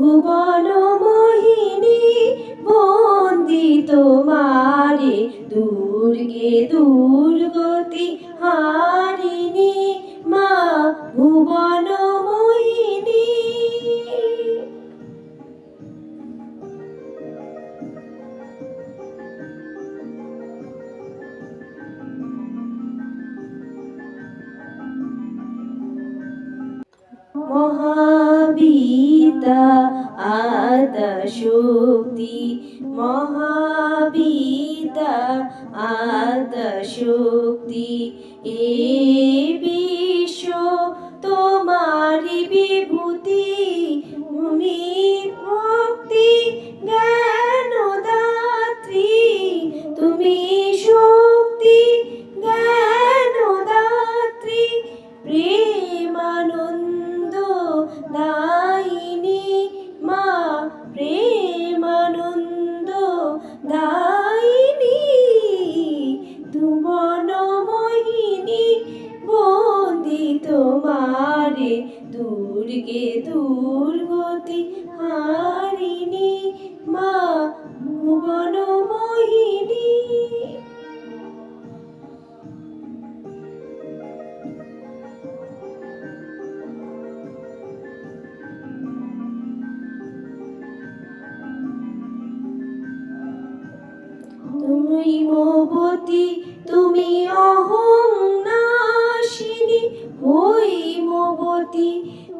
ভুবন মোহিনী বন্দি তোমারে দুর্গে দুর্গতি হারিণী মা ভুবন মোহিনী। মহাবিতা আদা শক্তি মহাবিতা আদা এ দুর্গতি হারিণী মা ভুবন মোহিনী। তুমি মোবতী তুমি অহং। নাশিনী ওই মোবতী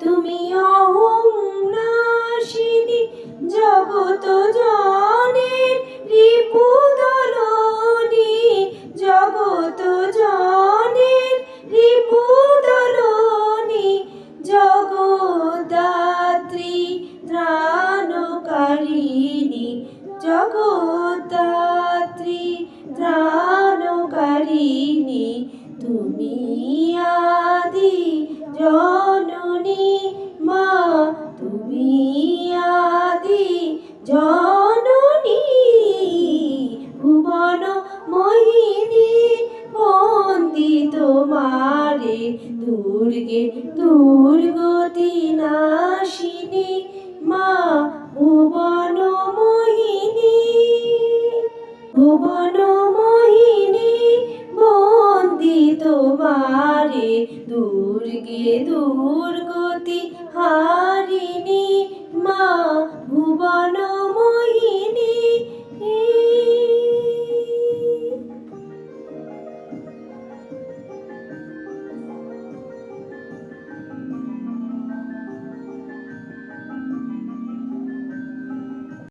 তুমি অহং নাশিনী জগত জনের রিপুদলনি জগত জনের রিপুদলনি জগদাত্রী ত্রাণকারিণী জগদাত্রী জননী, ভুবন মোহিনী, বন্দি তোমারে, দুর্গে দুর্গতি নাশিনী, মা ভুবন মোহিনী ভুবন মোহিনী, বন্দি তোমারে, দুর্গে দুর্গতি হারিণী, মা